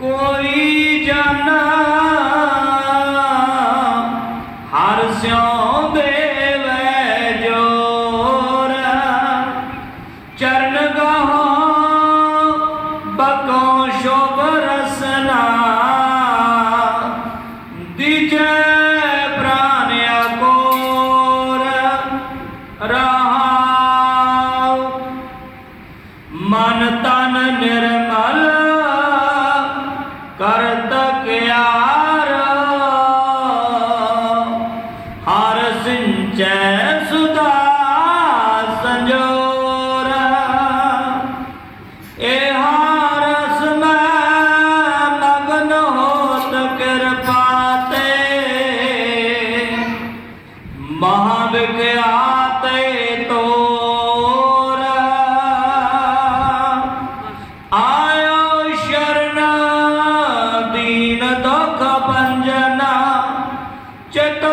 ਕੋਈ ਜਾਣਾ ਹਰ ਸਿਉ ਦੇਵੈ ਜੋਰ। ਚਰਨ ਗਾਹੋ ਬਕੋ ਸ਼ੋਭ ਰਸਨਾ। ਦੀਜੈ ਪ੍ਰਾਨ ਅਕੋਰ, ਰਹਾਉ। ਮਨ ਤਨ ਨਿਰਮ ਕਰਤ ਕਿਆਰ ਹਰ ਸਿੰਚੈ ਸੁਦਾ ਸੰਜੋਰ। ਇਹ ਹਰਸ ਮੈਂ ਮਗਨ ਹੋਤ ਕਿਰਪਾ ਤੇ। ਮਹਾ ఒక పంజన చెట్టు